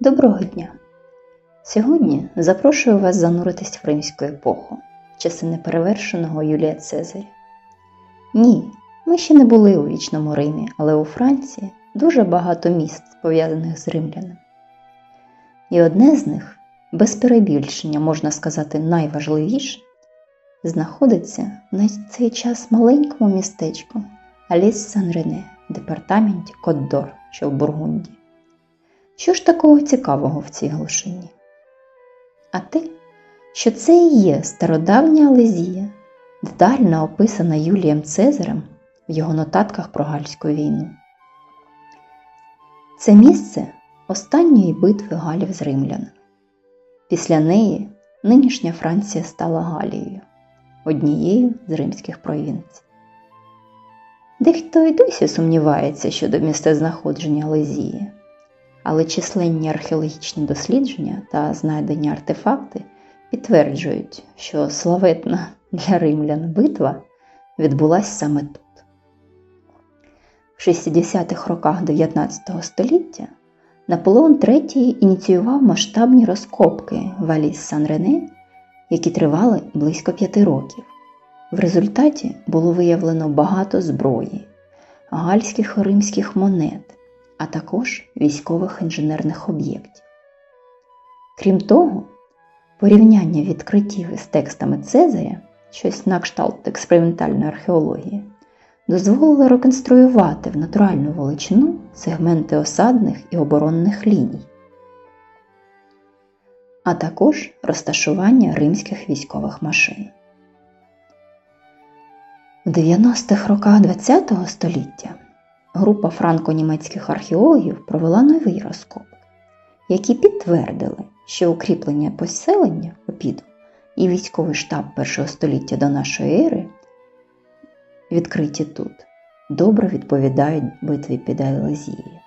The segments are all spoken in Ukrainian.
Доброго дня! Сьогодні запрошую вас зануритись в римську епоху, часи неперевершеного Юлія Цезаря. Ні, ми ще не були у вічному Римі, але у Франції дуже багато міст, пов'язаних з римлянами. І одне з них, без перебільшення, можна сказати, найважливіше, знаходиться на цей час маленькому містечку Аліс Сан Рене, департаменті Кот-Дор, що в Бургундії. Що ж такого цікавого в цій глушині? А те, що це і є стародавня Алезія, детально описана Юлієм Цезарем в його нотатках про Гальську війну. Це місце останньої битви Галів з римлянами. Після неї нинішня Франція стала Галією, однією з римських провінцій. Дехто й досі сумнівається щодо місцезнаходження Алезії але численні археологічні дослідження та знайдені артефакти підтверджують, що славетна для римлян битва відбулася саме тут. В 60-х роках 19 століття Наполеон III ініціював масштабні розкопки в Аліс Сан Рене, які тривали близько п'яти років. В результаті було виявлено багато зброї, гальських римських монет, а також військових інженерних об'єктів. Крім того, порівняння відкриттів із текстами Цезаря, щось на кшталт експериментальної археології, дозволило реконструювати в натуральну величину сегменти осадних і оборонних ліній, а також розташування римських військових машин. В 90-х роках ХХ століття група франко-німецьких археологів провела новий розкоп, які підтвердили, що укріплення поселення Опіду і військовий штаб першого століття до нашої ери, відкриті тут, добре відповідають битві під Айлазією.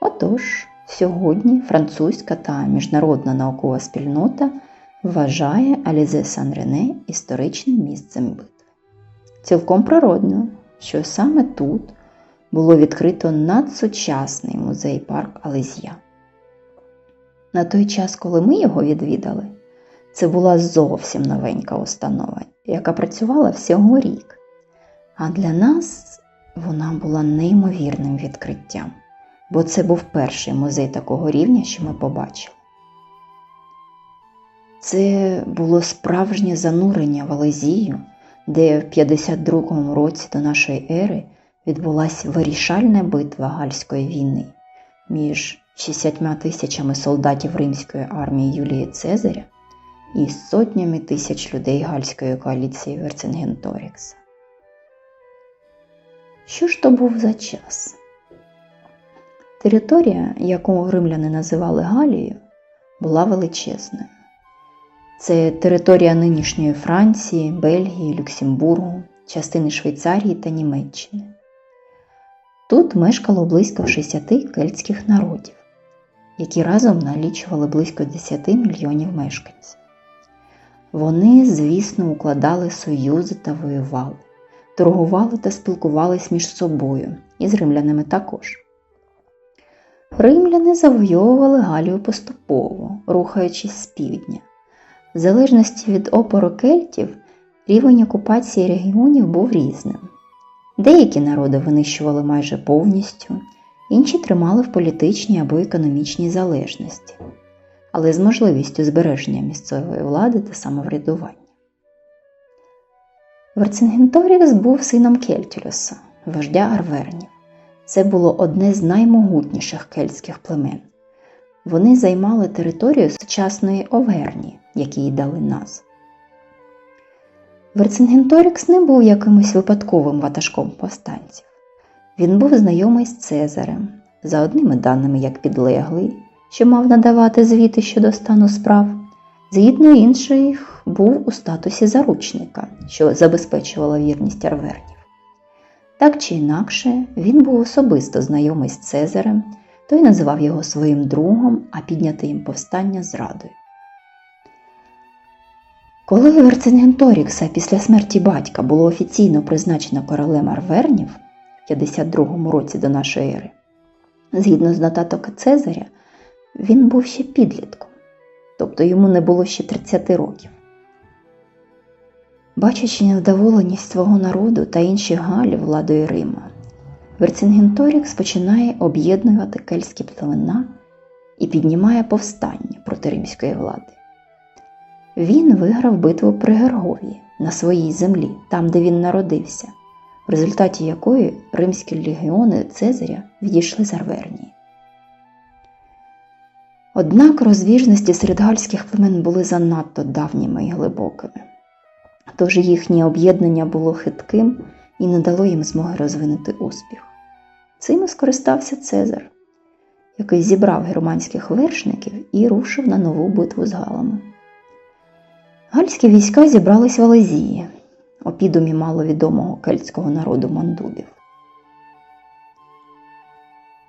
Отож, сьогодні французька та міжнародна наукова спільнота вважає Алізе Сан Рене історичним місцем битви. Цілком природно, що саме тут було відкрито надсучасний музей парк Алезія. На той час, коли ми його відвідали, це була зовсім новенька установа, яка працювала всього рік. А для нас вона була неймовірним відкриттям, бо це був перший музей такого рівня, що ми побачили. Це було справжнє занурення в Алезію, де в 52 році до нашої ери відбулася вирішальна битва Гальської війни між 60 тисячами солдатів римської армії Юлії Цезаря і сотнями тисяч людей Гальської коаліції Верцингенторікса. Що ж то був за час? Територія, яку римляни називали Галією, була величезною. Це територія нинішньої Франції, Бельгії, Люксембургу, частини Швейцарії та Німеччини. Тут мешкало близько 60 кельтських народів, які разом налічували близько 10 мільйонів мешканців. Вони, звісно, укладали союзи та воювали, торгували та спілкувались між собою і з римлянами також. Римляни завойовували Галію поступово, рухаючись з півдня. В залежності від опору кельтів, рівень окупації регіонів був різним. Деякі народи винищували майже повністю, інші тримали в політичній або економічній залежності, але з можливістю збереження місцевої влади та самоврядування. Верцингенторікс був сином Кельтілюса, вождя Арвернів. Це було одне з наймогутніших кельтських племен. Вони займали територію сучасної Оверні, якій дали назву. Верцингенторікс не був якимось випадковим ватажком повстанців. Він був знайомий з Цезарем, за одними даними як підлеглий, що мав надавати звіти щодо стану справ, згідно інших, був у статусі заручника, що забезпечувала вірність арвернів. Так чи інакше, він був особисто знайомий з Цезарем, той називав його своїм другом, а підняти їм повстання зрадою. Коли Верцингенторікса після смерті батька було офіційно призначено королем Арвернів в 52 році до нашої ери, згідно з нотаток Цезаря, він був ще підлітком, тобто йому не було ще 30 років. Бачачи невдоволеність свого народу та інших галів владою Рима, Верцингенторікс починає об'єднувати кельтські племена і піднімає повстання проти римської влади. Він виграв битву при Герговії на своїй землі, там, де він народився, в результаті якої римські легіони Цезаря відійшли з Арвернії. Однак розбіжності серед гальських племен були занадто давніми і глибокими, тож їхнє об'єднання було хитким і не дало їм змоги розвинути успіх. Цим і скористався Цезар, який зібрав германських вершників і рушив на нову битву з галами. Гальські війська зібрались в Алезії, опідомі маловідомого кельтського народу мандубів.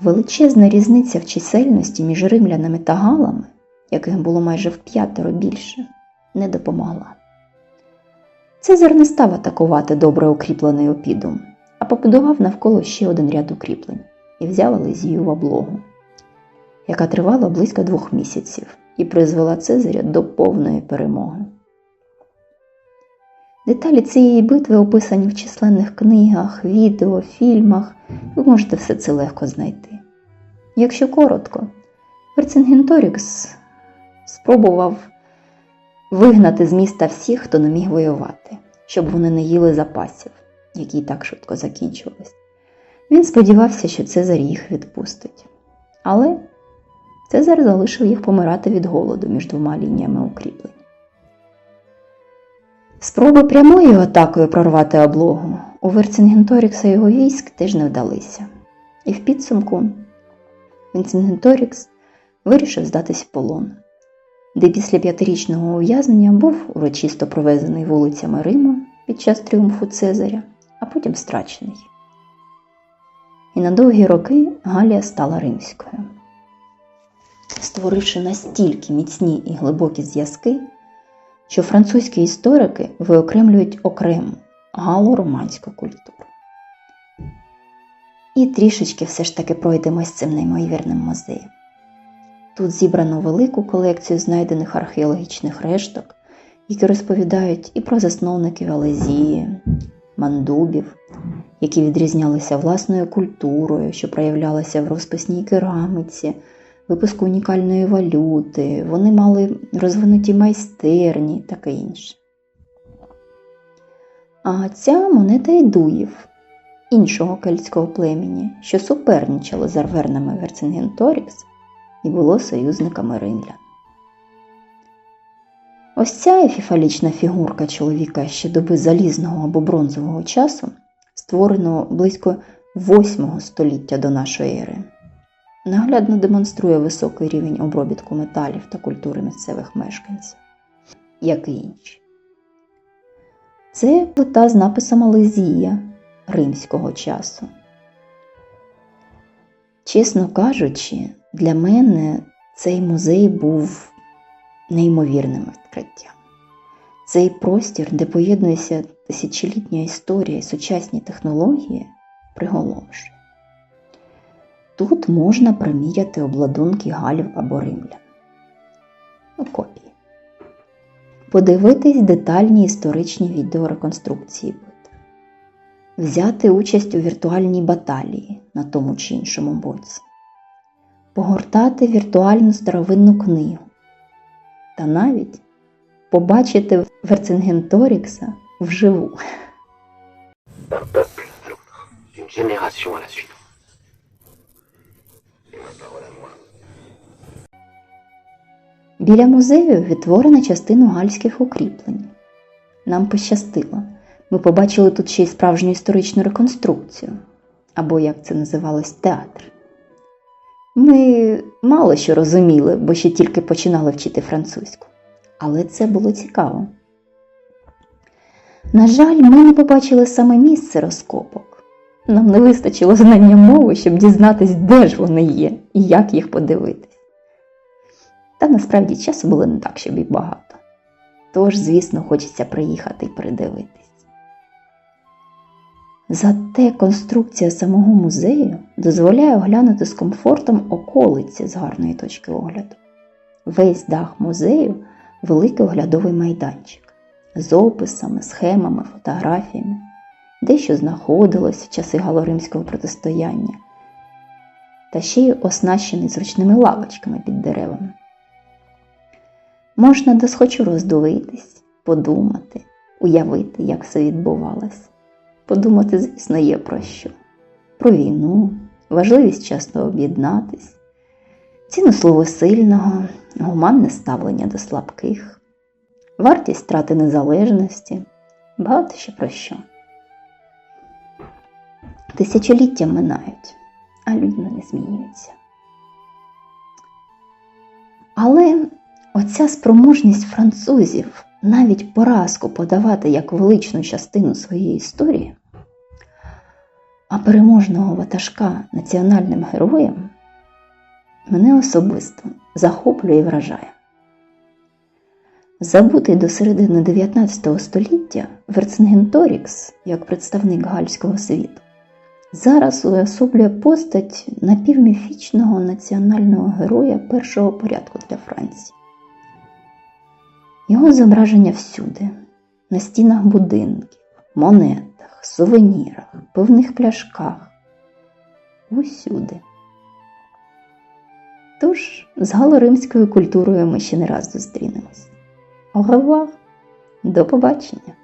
Величезна різниця в чисельності між римлянами та галами, яких було майже в п'ятеро більше, не допомогла. Цезар не став атакувати добре укріплений опідом, а побудував навколо ще один ряд укріплень і взяв Алезію в облогу, яка тривала близько двох місяців і призвела Цезаря до повної перемоги. Деталі цієї битви описані в численних книгах, відео, фільмах. Ви можете все це легко знайти. Якщо коротко, Верцингенторікс спробував вигнати з міста всіх, хто не міг воювати, щоб вони не їли запасів, які так швидко закінчувались. Він сподівався, що Цезар їх відпустить. Але Цезар залишив їх помирати від голоду між двома лініями укріплень. Спроби прямою атакою прорвати облогу у Верцингенторікса його військ теж не вдалися. І в підсумку Верцингенторікс вирішив здатись в полон, де після п'ятирічного ув'язнення був урочисто провезений вулицями Рима під час тріумфу Цезаря, а потім страчений. І на довгі роки Галія стала римською, створивши настільки міцні і глибокі зв'язки що французькі історики виокремлюють окрему гало-романську культуру. І трішечки все ж таки пройдемось цим неймовірним музеєм. Тут зібрано велику колекцію знайдених археологічних решток, які розповідають і про засновників Алезії, мандубів, які відрізнялися власною культурою, що проявлялася в розписній керамиці, випуску унікальної валюти, вони мали розвинуті майстерні таке інше. А ця монета Ідуїв, іншого кельтського племені, що суперничало з арвернами Верцингенторікс і було союзниками римлян. Ось ця ефіфалічна фігурка чоловіка ще доби залізного або бронзового часу, створеного близько 8 століття до нашої ери наглядно демонструє високий рівень обробітку металів та культури місцевих мешканців, як і інші. Це плита з написом Алезія римського часу. Чесно кажучи, для мене цей музей був неймовірним відкриттям. Цей простір, де поєднується тисячолітня історія і сучасні технології, приголомшує. Тут можна приміряти обладунки галів або римлян. Ну, копії. Подивитись детальні історичні відеореконструкції битв. Взяти участь у віртуальній баталії на тому чи іншому боці. Погортати віртуальну старовинну книгу. Та навіть побачити Верцингенторікса вживу. à génération à. Біля музею відтворена частина гальських укріплень. Нам пощастило. Ми побачили тут ще й справжню історичну реконструкцію, або, як це називалось, театр. Ми мало що розуміли, бо ще тільки починали вчити французьку. Але це було цікаво. На жаль, ми не побачили саме місце розкопок. Нам не вистачило знання мови, щоб дізнатись, де ж вони є і як їх подивитись. Та насправді часу було не так, щоб і багато. Тож, звісно, хочеться приїхати і передивитись. Зате конструкція самого музею дозволяє оглянути з комфортом околиці з гарної точки огляду. Весь дах музею великий оглядовий майданчик з описами, схемами, фотографіями, дещо знаходилось в часи галоримського протистояння, та ще й оснащений зручними лавочками під деревами. Можна досхочу роздивитись, подумати, уявити, як все відбувалось. Подумати, звісно, є про що. Про війну, важливість часто об'єднатись, ціну слово сильного, гуманне ставлення до слабких, вартість втрати незалежності, багато ще про що. Тисячоліття минають, а людина не змінюється. Але оця спроможність французів навіть поразку подавати як величну частину своєї історії, а переможного ватажка національним героєм мене особисто захоплює і вражає. Забутий до середини 19 століття Верцингенторікс, як представник гальського світу, зараз уособлює постать напівміфічного національного героя першого порядку для Франції. Його зображення всюди, на стінах будинків, монетах, сувенірах, пивних пляшках. Усюди. Тож, з галоримською культурою ми ще не раз зустрінемось. Revoir. До побачення!